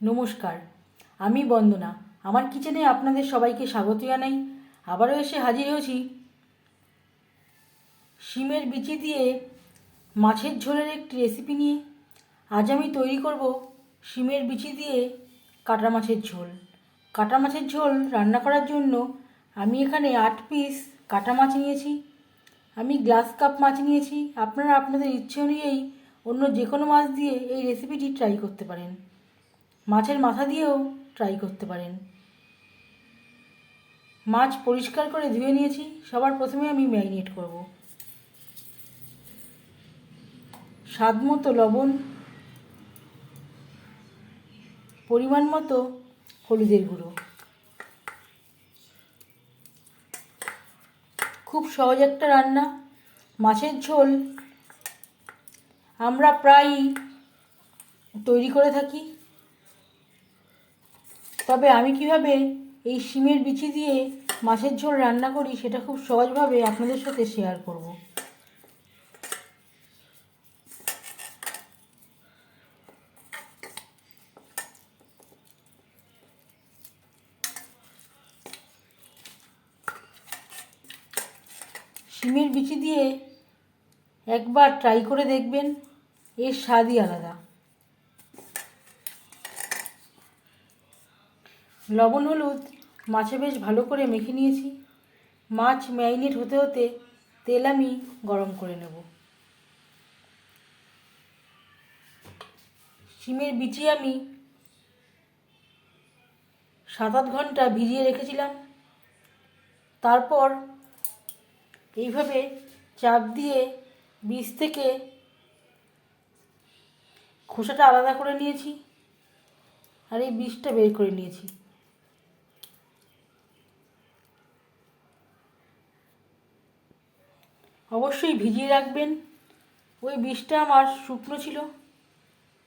নমস্কার, আমি বন্দনা। আমার কিচেনে আপনাদের সবাইকে স্বাগত জানাই। আবারও এসে হাজির হয়েছি। শিমের বিচি দিয়ে মাছের ঝোলের একটি রেসিপি নিয়ে। আজ আমি তৈরি করব শিমের বিচি দিয়ে কাটা মাছের ঝোল। কাটা মাছের ঝোল রান্না করার জন্য আমি এখানে আট পিস কাটা মাছ নিয়েছি। আমি গ্লাস কাপ মাছ নিয়েছি। আপনারা আপনাদের ইচ্ছে অনুযায়ী অন্য যে কোনো মাছ দিয়ে এই রেসিপিটি ট্রাই করতে পারেন। মাছের মাথা দিয়েও ট্রাই করতে পারেন। মাছ পরিষ্কার করে ধুয়ে নিয়েছি, সবার প্রথমে আমি ম্যারিনেট করব। স্বাদ মতো লবণ, পরিমাণ মতো হলুদের গুঁড়ো। খুব সহজ একটা রান্না, মাছের ঝোল আমরা প্রায়ই তৈরি করে থাকি। তবে আমি কীভাবে এই শিমের বিচি দিয়ে মাছের ঝোল রান্না করি সেটা খুব সহজভাবে আপনাদের সাথে শেয়ার করব। শিমের বিচি দিয়ে একবার ট্রাই করে দেখবেন, এর স্বাদই আলাদা। লবণ, হলুদ, মাছে বেশ ভালো করে মেখে নিয়েছি। মাছ ম্যারিনেট হতে হতে তেল আমি গরম করে নেব। শিমের বিচি আমি সাত আট ঘণ্টা ভিজিয়ে রেখেছিলাম। তারপর এইভাবে চাপ দিয়ে বীজ থেকে খোসাটা আলাদা করে নিয়েছি। আর এই বীজটা বের করে নিয়েছি। অবশ্যই ভিজিয়ে রাখবেন। ওই বীজটা আমার শুকনো ছিল।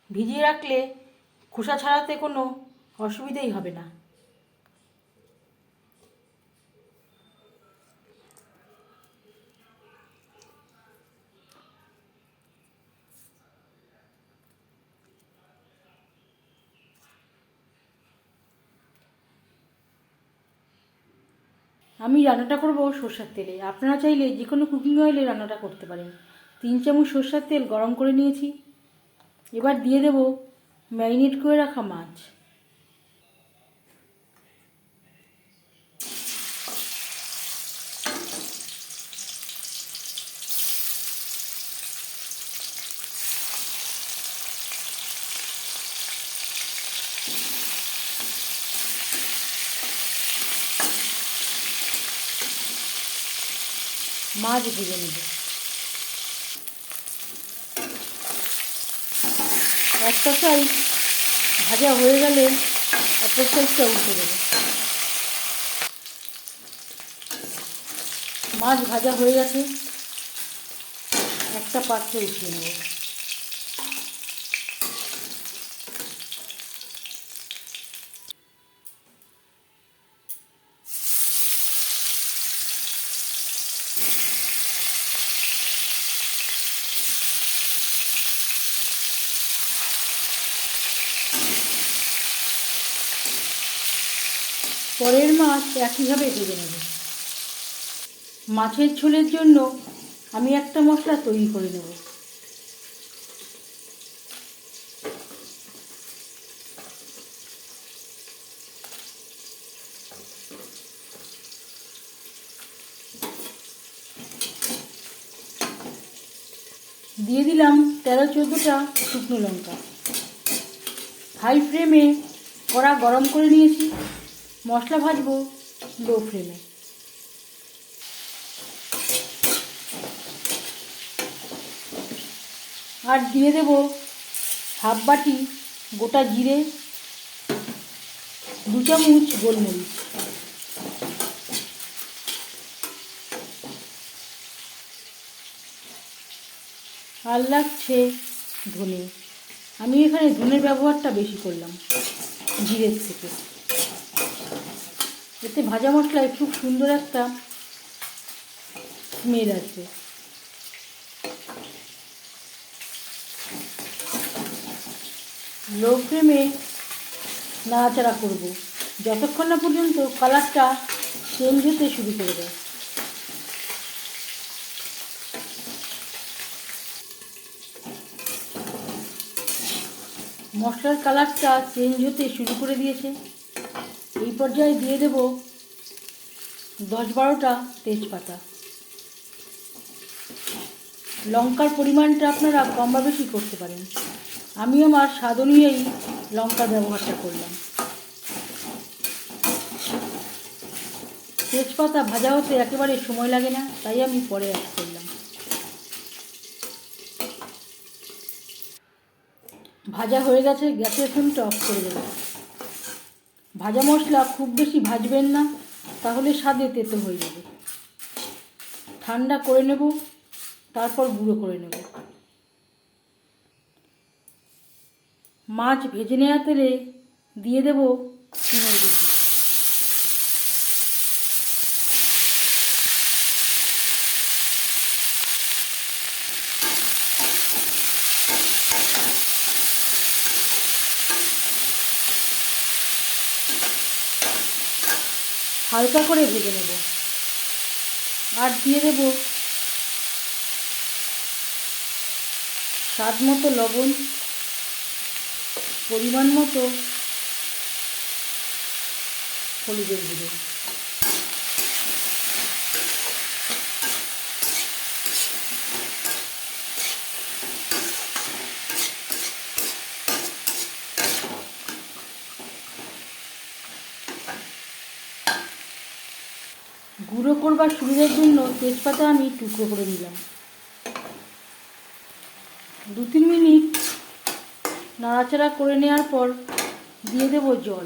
ভিজিয়ে রাখলে খোসা ছাড়াতে কোনো অসুবিধেই হবে না। আমি রান্নাটা করব সর্ষার তেলে। আপনারা চাইলে যে কোনো কুকিং অয়েলে রান্নাটা করতে পারেন। তিন চামচ সর্ষার তেল গরম করে নিয়েছি। এবার দিয়ে দেব ম্যারিনেট করে রাখা মাছ। মাছ ভেজে নেব। একটা সাইজ ভাজা হয়ে গেলে অপর সাইজটা উঠে দেবো। মাছ ভাজা হয়ে গেছে, একটা পাত্রে উঠিয়ে নেব। পরের মাছ একইভাবে ভেজে নেব। মাছের ঝোলের জন্য আমি একটা মশলা তৈরি করে নেব। দিয়ে দিলাম তেরো চোদ্দোটা শুকনো লঙ্কা। হাই ফ্লেমে কড়া গরম করে নিয়েছি। মশলা ভাজবো লো ফ্লেমে আর দিয়ে দেব হাফ বাটি গোটা জিরে, দু চামচ গোলমরিচ। আর লাগছে ধনে। আমি এখানে ধনের ব্যবহারটা বেশি করলাম, জিরের থেকে। এতে ভাজা মশলায় খুব সুন্দর একটা স্মেল আছে লো ফ্লেমে নাড়াচাড়া করব। যতক্ষণ না পর্যন্ত কালারটা চেঞ্জ হতে শুরু করে দেয়। মশলার কালারটা চেঞ্জ হতে শুরু করে দিয়েছে। এই পর্যায়ে দিয়ে দেব দশ বারোটা তেজপাতা। লঙ্কার পরিমাণটা আপনারা কম বা বেশি করতে পারেন। আমি আমার স্বাদ অনুযায়ী লঙ্কার ব্যবহারটা করলাম। তেজপাতা ভাজা হতে একেবারে সময় লাগে না, তাই আমি পরে অ্যাড করলাম। ভাজা হয়ে গেছে, গ্যাসের ফ্লেমটা অফ করে দেবেন ভাজা মশলা খুব বেশি ভাজবেন না, তাহলে স্বাদে তেতো হয়ে যাবে। ঠান্ডা করে নেব, তারপর গুঁড়ো করে নেব। মাছ ভেজে নেওয়া তেলে দিয়ে দেব চিংড়ি হালকা করে ভেজে নেব। আর দিয়ে দেব স্বাদ মতো লবণ পরিমাণ মতো হলুদের গুঁড়ো। গুঁড়ো করবার সুবিধার জন্য তেজপাতা আমি টুকরো করে নিলাম। দু তিন মিনিট নাড়াচাড়া করে নেওয়ার পর দিয়ে দেবো জল।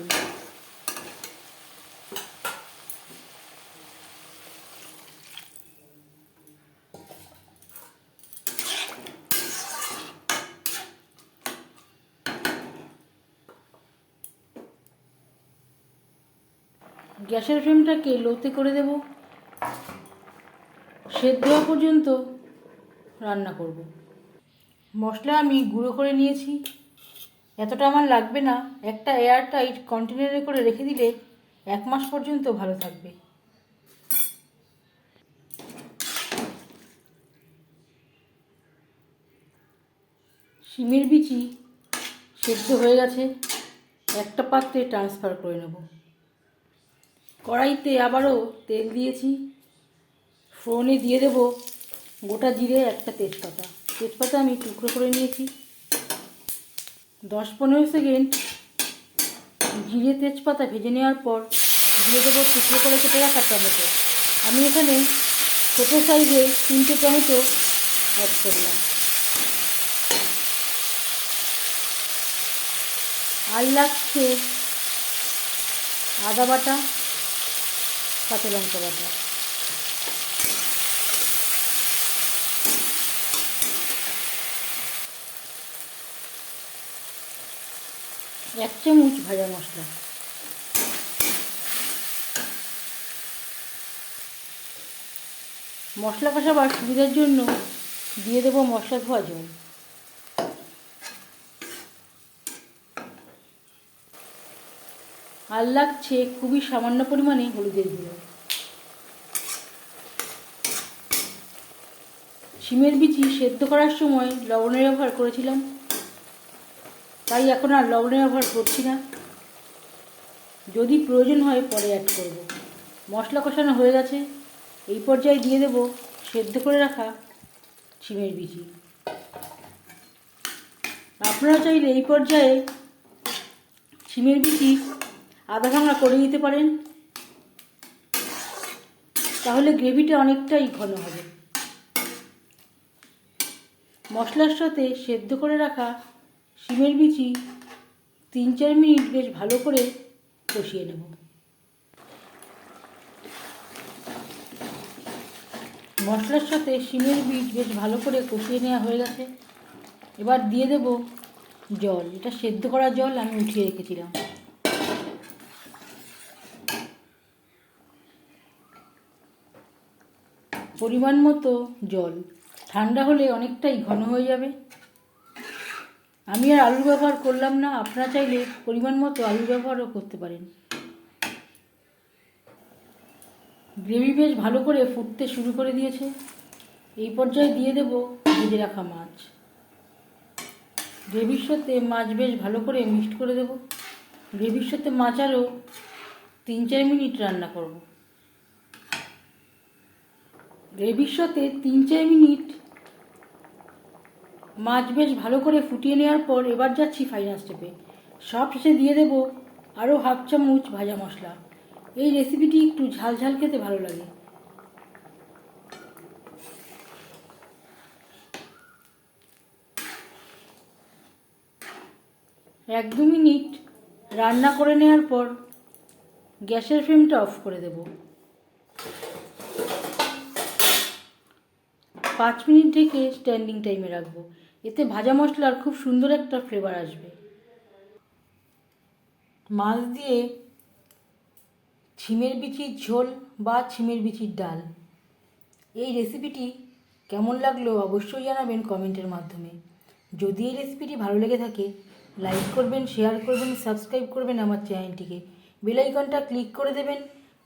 গ্যাসের ফ্লেমটাকে লোতে করে দেব। সেদ্ধ হওয়া পর্যন্ত রান্না করব। মশলা আমি গুঁড়ো করে নিয়েছি। এতটা আমার লাগবে না। একটা এয়ার টাইট কন্টেনারে করে রেখে দিলে এক মাস পর্যন্ত ভালো থাকবে। শিমের বিচি সেদ্ধ হয়ে গেছে। একটা পাত্রে ট্রান্সফার করে নেব। কড়াইতে আবারও তেল দিয়েছি। ফোড়নে দিয়ে দেব গোটা জিরে একটা তেজপাতা। তেজপাতা আমি টুকরো করে নিয়েছি। দশ পনেরো সেকেন্ড জিরে তেজপাতা ভেজে নেওয়ার পর দিয়ে দেবো টুকরো করে কেটে রাখা টমেটো। আমি এখানে ছোটো সাইজে তিনটে টমেটো অ্যাড করলাম। আর লাগছে আদা বাটা। কাঁচা লঙ্কা বাটা। এক চামচ ভাজা মশলা। মশলা কষাবার সুবিধার জন্য দিয়ে দেবো মশলা ধোয়া জল। আর লাগছে খুবই সামান্য পরিমাণে হলুদের গুঁড়ো। শিমের বিচি সেদ্ধ করার সময় লবণের ব্যবহার করেছিলাম। তাই এখন আর লবণের ব্যবহার করছি না। যদি প্রয়োজন হয় পরে অ্যাড করব। মশলা কষানো হয়ে গেছে। এই পর্যায়ে দিয়ে দেব সেদ্ধ করে রাখা শিমের বিচি। আপনারা চাইলে এই পর্যায়ে শিমের বিচি আধা ভাঙা করে নিতে পারেন। তাহলে গ্রেভিটা অনেকটাই ঘন হবে। মশলার সাথে সেদ্ধ করে রাখা শিমের বিচি তিন চার মিনিট বেশ ভালো করে কষিয়ে নেব। মশলার সাথে শিমের বীজ বেশ ভালো করে কষিয়ে নেওয়া হয়ে গেছে। এবার দিয়ে দেব জল। এটা সেদ্ধ করা জল আমি উঠিয়ে রেখেছিলাম। পরিমাণ মতো জল। ঠান্ডা হলে অনেকটাই ঘন হয়ে যাবে। আমি আর আলু ব্যবহার করলাম না, আপনারা চাইলে পরিমাণ মতো আলু ব্যবহারও করতে পারেন। গ্রেভি বেশ ভালো করে ফুটতে শুরু করে দিয়েছে। এই পর্যায়ে দিয়ে দেব ভেজে রাখা মাছ। গ্রেভির সাথে মাছ বেশ ভালো করে মিক্সড করে দেব। গ্রেভির সাথে মাছ আরও তিন চার মিনিট রান্না করব। গ্রেভির সাথে তিন চার মিনিট মাছ বেশ ভালো করে ফুটিয়ে নেওয়ার পর এবার যাচ্ছি ফাইনাল স্টেপে সব শেষে দিয়ে দেব আরও হাফ চামচ ভাজা মশলা। এই রেসিপিটি একটু ঝাল ঝাল খেতে ভালো লাগে। এক দু মিনিট রান্না করে নেওয়ার পর গ্যাসের ফ্লেমটা অফ করে দেব। পাঁচ মিনিট ঢেকে স্ট্যান্ডিং টাইমে রাখব। এতে ভাজা মশলার খুব সুন্দর একটা ফ্লেভার আসবে। মাছ দিয়ে ছিমের বিচির ঝোল বা ছিমের বিচির ডাল। এই রেসিপিটি কেমন লাগল অবশ্যই জানাবেন কমেন্টের মাধ্যমে। যদি এই রেসিপিটি ভালো লেগে থাকে লাইক করবেন শেয়ার করবেন সাবস্ক্রাইব করবেন আমার চ্যানেলটিকে বেল আইকনটা ক্লিক করে দেবেন।